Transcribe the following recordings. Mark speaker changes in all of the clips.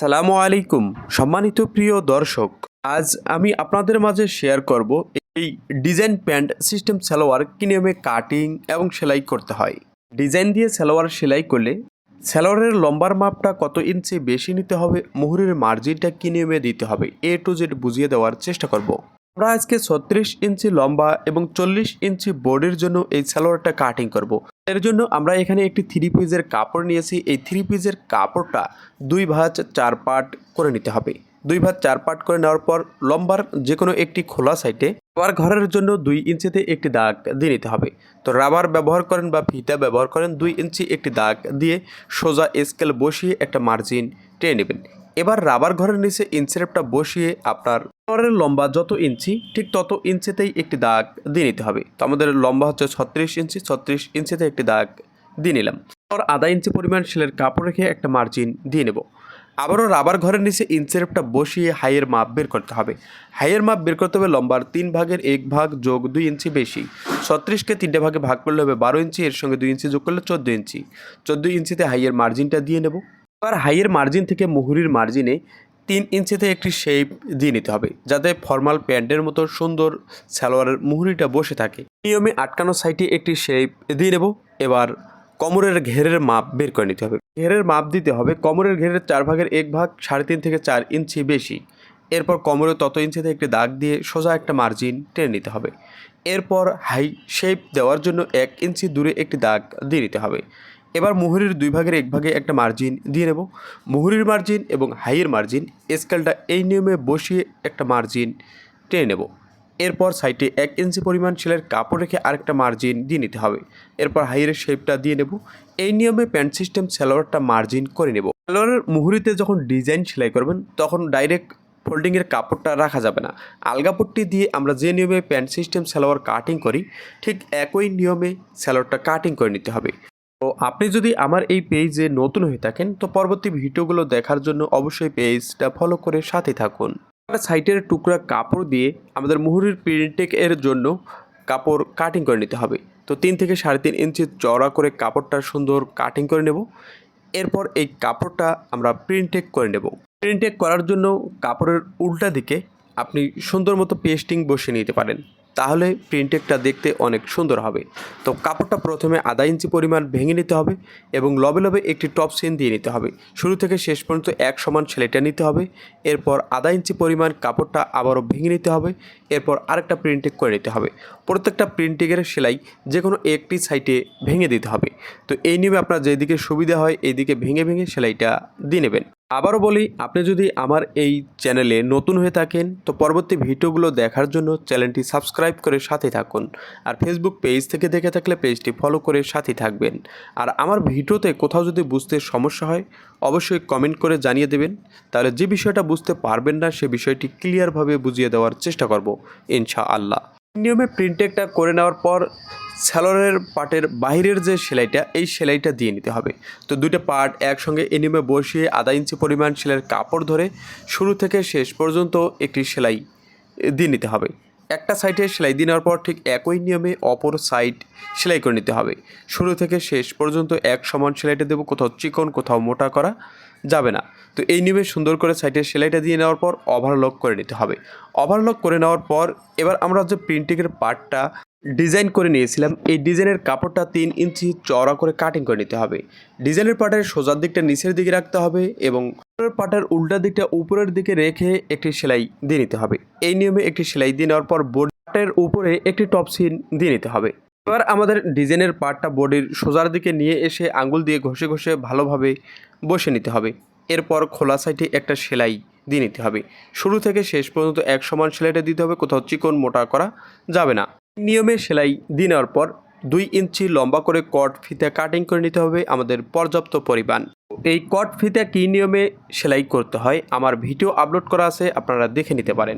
Speaker 1: সালামু আলাইকুম, সম্মানিত প্রিয় দর্শক। আজ আমি আপনাদের মাঝে শেয়ার করব এই ডিজাইন প্যান্ট সিস্টেম সালোয়ার কী নিয়মে কাটিং এবং সেলাই করতে হয়। ডিজাইন দিয়ে সালোয়ার সেলাই করলে সালোয়ারের লম্বার মাপটা কত ইঞ্চি বেশি নিতে হবে, মুহুরের মার্জিনটা কী নিয়মে দিতে হবে, এ টু জেড বুঝিয়ে দেওয়ার চেষ্টা করব। আমরা আজকে ছত্রিশ ইঞ্চি লম্বা এবং চল্লিশ ইঞ্চি বোর্ডের জন্য এই সালোয়ারটা কাটিং করব। এর জন্য আমরা এখানে একটি থ্রি পিসের কাপড় নিয়েছি। এই থ্রি পিসের কাপড়টা দুই ভাঁজ চার পার্ট করে নিতে হবে। দুই ভাঁজ চার পার্ট করে নেওয়ার পর লম্বার যে কোনো একটি খোলা সাইডে আবার ঘরের জন্য দুই ইঞ্চিতে একটি দাগ দিয়ে নিতে হবে। তো রাবার ব্যবহার করেন বা ফিতা ব্যবহার করেন, দুই ইঞ্চি একটি দাগ দিয়ে সোজা স্কেল বসিয়ে একটা মার্জিন টেনে নেবেন। এবার রাবার ঘরের নিচে ইঞ্চিরেপটা বসিয়ে আপনার ঘরের লম্বা যত ইঞ্চি, ঠিক তত ইঞ্চিতেই একটি দাগ দিয়ে নিতে হবে। তো আমাদের লম্বা হচ্ছে ছত্রিশ ইঞ্চি, ছত্রিশ ইঞ্চিতে একটি দাগ দিয়ে নিলাম। আর আধা ইঞ্চি পরিমাণ শিলের কাপড় রেখে একটা মার্জিন দিয়ে নেব। আবারও রাবার ঘরের নিচে ইঞ্চিরেপটা বসিয়ে হাইয়ের মাপ বের করতে হবে। হাইয়ের মাপ বের করতে হবে লম্বার তিন ভাগের এক ভাগ যোগ দুই ইঞ্চি বেশি। ছত্রিশকে তিনটে ভাগে ভাগ করলে হবে বারো ইঞ্চি, এর সঙ্গে দুই ইঞ্চি যোগ করলে চোদ্দ ইঞ্চি। চোদ্দ ইঞ্চিতে হাইয়ের মার্জিনটা দিয়ে নেব। এবার হাইয়ের মার্জিন থেকে মুহুরির মার্জিনে তিন ইঞ্চিতে একটি শেপ দিয়ে নিতে হবে, যাতে ফর্মাল প্যান্টের মতো সুন্দর সালোয়ারের মুহুরিটা বসে থাকে। নিয়মে আটকানো সাইডে একটি শেপ দিয়ে নেব, এবার কোমরের ঘেরের মাপ বের করে নিতে হবে। ঘেরের মাপ দিতে হবে, কোমরের ঘেরের চার ভাগের এক ভাগ সাড়ে তিন থেকে চার ইঞ্চি বেশি। এরপর কোমরে তত ইঞ্চিতে একটি দাগ দিয়ে সোজা একটা মার্জিন টেনে নিতে হবে। এরপর হাই শেপ দেওয়ার জন্য এক ইঞ্চি দূরে একটি দাগ দিয়ে নিতে হবে। এবার মুহুরির দুই ভাগের এক ভাগে একটা মার্জিন দিয়ে নেব। মুহুরির মার্জিন এবং হাইয়ের মার্জিন স্কেলটা এই নিয়মে বসিয়ে একটা মার্জিন টেনে নেব। এরপর সাইডে এক ইঞ্চি পরিমাণ সেলের কাপড় রেখে আরেকটা মার্জিন দিয়ে নিতে হবে। এরপর হাইয়ের শেপটা দিয়ে নেব। এই নিয়মে প্যান্ট সিস্টেম সালোয়ারটা মার্জিন করে নেব। সালোয়ারের মুহুরিতে যখন ডিজাইন সেলাই করবেন, তখন ডাইরেক্ট ফোল্ডিংয়ের কাপড়টা রাখা যাবে না। আলগাপট্টি দিয়ে আমরা যে নিয়মে প্যান্ট সিস্টেম সালোয়ার কাটিং করি, ঠিক একই নিয়মে সালোয়ারটা কাটিং করে নিতে হবে। তো আপনি যদি আমার এই পেজে নতুন হয়ে থাকেন, তো পরবর্তী ভিডিওগুলো দেখার জন্য অবশ্যই পেজটা ফলো করে সাথে থাকুন। একটা সাইটের টুকরা কাপড় দিয়ে আমাদের মুহুরির প্রিন্টেক এর জন্য কাপড় কাটিং করে নিতে হবে। তো তিন থেকে সাড়ে তিন ইঞ্চি চড়া করে কাপড়টা সুন্দর কাটিং করে নেব। এরপর এই কাপড়টা আমরা প্রিন্টেক করে নেব। প্রিন্টেক করার জন্য কাপড়ের উল্টা দিকে আপনি সুন্দর মতো পেস্টিং বসিয়ে নিতে পারেন। তাহলে প্রিন্টেকটা দেখতে অনেক সুন্দর হবে। তো কাপড়টা প্রথমে আধা ইঞ্চি পরিমাণ ভেঙে নিতে হবে এবং লবে লবে একটি টপ সিন দিয়ে নিতে হবে। শুরু থেকে শেষ পর্যন্ত এক সমান সেলাইটা নিতে হবে। এরপর আধা ইঞ্চি পরিমাণ কাপড়টা আবারও ভেঙে নিতে হবে। এরপর আরেকটা প্রিন্টেক করে নিতে হবে। প্রত্যেকটা প্রিন্টিংয়ের সেলাই যে কোনো একটি সাইডে ভেঙে দিতে হবে। তো এই নিয়মে আপনার যেদিকে সুবিধা হয় এইদিকে ভেঙে ভেঙে সেলাইটা দিয়ে নেবেন। আবারও বলি, আপনি যদি আমার এই চ্যানেলে নতুন হয়ে থাকেন, তো পরবর্তী ভিডিওগুলো দেখার জন্য চ্যানেলটি সাবস্ক্রাইব করে সাথে থাকুন। আর ফেসবুক পেজ থেকে দেখে থাকলে পেজটি ফলো করে সাথে থাকবেন। আর আমার ভিডিওতে কোথাও যদি বুঝতে সমস্যা হয়, অবশ্যই কমেন্ট করে জানিয়ে দেবেন। তাহলে যে বিষয়টা বুঝতে পারবেন না, সে বিষয়টি ক্লিয়ারভাবে বুঝিয়ে দেওয়ার চেষ্টা করব ইনশা আল্লাহ নিয়মে প্রিন্টেকটা করে নেওয়ার পর স্যালোয়ারের পার্টের বাইরের যে সেলাইটা, এই সেলাইটা দিয়ে নিতে হবে। তো দুটো পার্ট একসঙ্গে এই নিয়মে বসিয়ে আধা ইঞ্চি পরিমাণ সেলাইয়ের কাপড় ধরে শুরু থেকে শেষ পর্যন্ত একটি সেলাই দিয়ে নিতে হবে। একটা সাইডে সেলাই দিয়ে নেওয়ার পর ঠিক একই নিয়মে অপর সাইড সেলাই করে নিতে হবে। শুরু থেকে শেষ পর্যন্ত এক সমান সেলাইটা দেবো, কোথাও চিকন, কোথাও মোটা করা যাবে না। তো এই নিয়মে সুন্দর করে সাইডের সেলাইটা দিয়ে নেওয়ার পর ওভারলক করে নিতে হবে। ওভারলক করে নেওয়ার পর এবার আমরা যে প্রিন্টিংয়ের পার্টটা ডিজাইন করে নিয়েছিলাম। এই ডিজাইনের কাপড়টা তিন ইঞ্চি চওড়া করে কাটিং করে নিতে হবে। ডিজাইনের পাটের সোজার দিকটা নিচের দিকে রাখতে হবে এবং পার্টের উল্টা দিকটা উপরের দিকে রেখে একটি সেলাই দিয়ে নিতে হবে। এই নিয়মে একটি সেলাই দিয়ে নেওয়ার পর বোর্ডের উপরে একটি টপ সিন দিয়ে নিতে হবে। এবার আমাদের ডিজাইনের পার্টটা বডির সোজার দিকে নিয়ে এসে আঙ্গুল দিয়ে ঘষে ঘষে ভালোভাবে বসে নিতে হবে। এরপর খোলা সাইডে একটা সেলাই দিয়ে নিতে হবে। শুরু থেকে শেষ পর্যন্ত এক সমান সেলাইটা দিতে হবে, কোথাও চিকন মোটা করা যাবে না। নিয়মে সেলাই দিয়ে নেওয়ার পর দুই ইঞ্চি লম্বা করে কট ফিতে কাটিং করে নিতে হবে আমাদের পর্যাপ্ত পরিমাণ। এই কট ফিতে কী নিয়মে সেলাই করতে হয় আমার ভিডিও আপলোড করা আছে, আপনারা দেখে নিতে পারেন।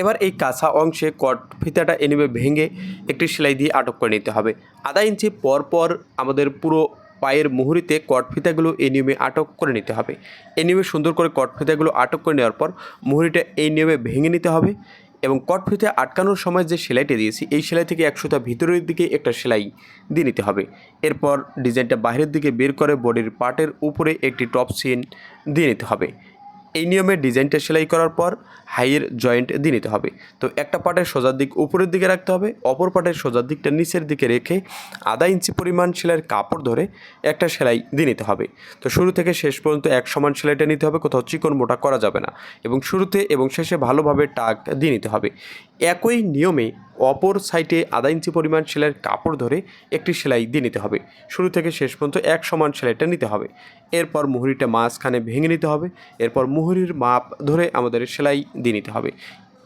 Speaker 1: এবার এই কাঁচা অংশে কট ফিতাটা এনিমে ভেঙে একটি সেলাই দিয়ে আটক করে নিতে হবে। আধা ইঞ্চি পর পর আমাদের পুরো পায়ের মুহুরিতে কট ফিতাগুলো এই নিয়মে আটক করে নিতে হবে। এই নিয়মে সুন্দর করে কট ফিতাগুলো আটক করে নেওয়ার পর মুহুরিটা এই নিয়মে ভেঙে নিতে হবে। এবং কট ফিতে আটকানোর সময় যে সেলাইটি দিয়েছি, এই সেলাই থেকে একশোটা ভিতরের দিকে একটা সেলাই দিয়ে নিতে হবে। এরপর ডিজাইনটা বাইরের দিকে বের করে বডির পার্টের উপরে একটি টপ সিন দিয়ে নিতে হবে। এই নিয়মে ডিজাইনটা সেলাই করার পর হাইয়ের জয়েন্ট দিয়ে নিতে হবে। তো একটা পাটের সোজার দিক উপরের দিকে রাখতে হবে, অপর পাটের সোজার দিকটা নিচের দিকে রেখে আধা ইঞ্চি পরিমাণ সেলাইয়ের কাপড় ধরে একটা সেলাই দিয়ে নিতে হবে। তো শুরু থেকে শেষ পর্যন্ত এক সমান সেলাইটা নিতে হবে, কোথাও চিকন মোটা করা যাবে না। এবং শুরুতে এবং শেষে ভালোভাবে টাক দিয়ে নিতে হবে। একই নিয়মে অপর সাইটে আধা ইঞ্চি পরিমাণ সেলাইয়ের কাপড় ধরে একটি সেলাই দিয়ে নিতে হবে। শুরু থেকে শেষ পর্যন্ত এক সমান সেলাইটা নিতে হবে। এরপর মুহুরিটা মাঝখানে ভেঙে নিতে হবে। এরপর মুহুরির মাপ ধরে আমাদের সেলাই দিয়ে নিতে হবে।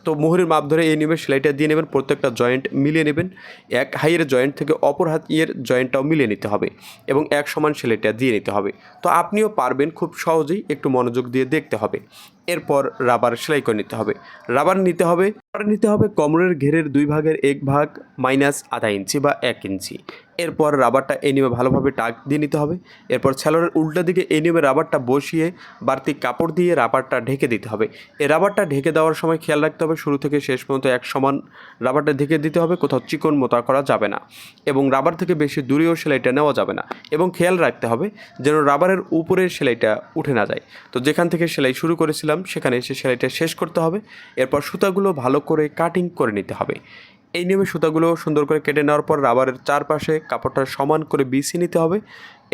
Speaker 1: তো মুহুরির মাপ ধরে এই নিয়মে সেলাইটা দিয়ে নেবেন, প্রত্যেকটা জয়েন্ট মিলিয়ে নেবেন। এক হাইয়ের জয়েন্ট থেকে অপর হাতের জয়েন্টটাও মিলিয়ে নিতে হবে এবং এক সমান সেলাইটা দিয়ে নিতে হবে। তো আপনিও পারবেন খুব সহজেই একটু মনোযোগ দিয়ে দেখতে হবে। এরপর রাবার সেলাই করে নিতে হবে। রাবার নিতে হবে নিতে হবে কোমরের ঘেরের দুই ভাগের এক ভাগ মাইনাস আধা ইঞ্চি বা এক ইঞ্চি। এরপর রাবারটা এনিমে ভালোভাবে টাক দিয়ে নিতে হবে। এরপর স্যালোরের উল্টা দিকে এনিমে রাবারটা বসিয়ে বাড়তি কাপড় দিয়ে রাবারটা ঢেকে দিতে হবে। এই রাবারটা ঢেকে দেওয়ার সময় খেয়াল রাখতে হবে, শুরু থেকে শেষ পর্যন্ত এক সমান রাবারটা ঢেকে দিতে হবে, কোথাও চিকন মোতা করা যাবে না এবং রাবার থেকে বেশি দূরেও সেলাইটা নেওয়া যাবে না এবং খেয়াল রাখতে হবে যেন রাবারের উপরের সেলাইটা উঠে না যায়। তো যেখান থেকে সেলাই শুরু করেছিলাম, সেখানে এসে সেলাইটা শেষ করতে হবে। এরপর সুতাগুলো ভালো করে কাটিং করে নিতে হবে। এই নিয়মে সুতাগুলো সুন্দর করে কেটে নেওয়ার পর রাবারের চারপাশে কাপড়টা সমান করে বিছিয়ে নিতে হবে।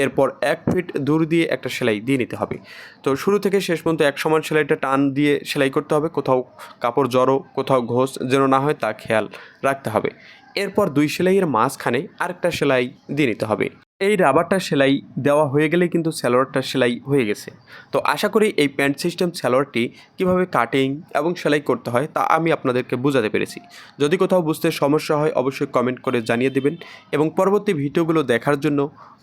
Speaker 1: এরপর এক ফিট দূর দিয়ে একটা সেলাই দিয়ে নিতে হবে। তো শুরু থেকে শেষ পর্যন্ত এক সমান সেলাইটা টান দিয়ে সেলাই করতে হবে। কোথাও কাপড় জড়ো, কোথাও ঘোষ যেন না হয় তা খেয়াল রাখতে হবে। এরপর দুই সেলাইয়ের মাঝখানে আরেকটা সেলাই দিয়ে নিতে হবে। এই রাবারটা সেলাই দেওয়া হয়ে গেলে কিন্তু স্যালোয়ারটা সেলাই হয়ে গেছে। তো আশা করি এই প্যান্ট সিস্টেম স্যালোয়ারটি কীভাবে কাটিং এবং সেলাই করতে হয় তা আমি আপনাদেরকে বোঝাতে পেরেছি। যদি কোথাও বুঝতে সমস্যা হয় অবশ্যই কমেন্ট করে জানিয়ে দেবেন এবং পরবর্তী ভিডিওগুলো দেখার জন্য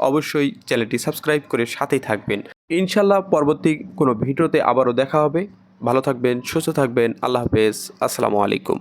Speaker 1: অবশ্যই চ্যানেলটি সাবস্ক্রাইব করে সাথেই থাকবেন। ইনশাল্লাহ পরবর্তী কোনো ভিডিওতে আবারও দেখা হবে। ভালো থাকবেন, সুস্থ থাকবেন। আল্লাহ হাফেজ। আসসালামু আলাইকুম।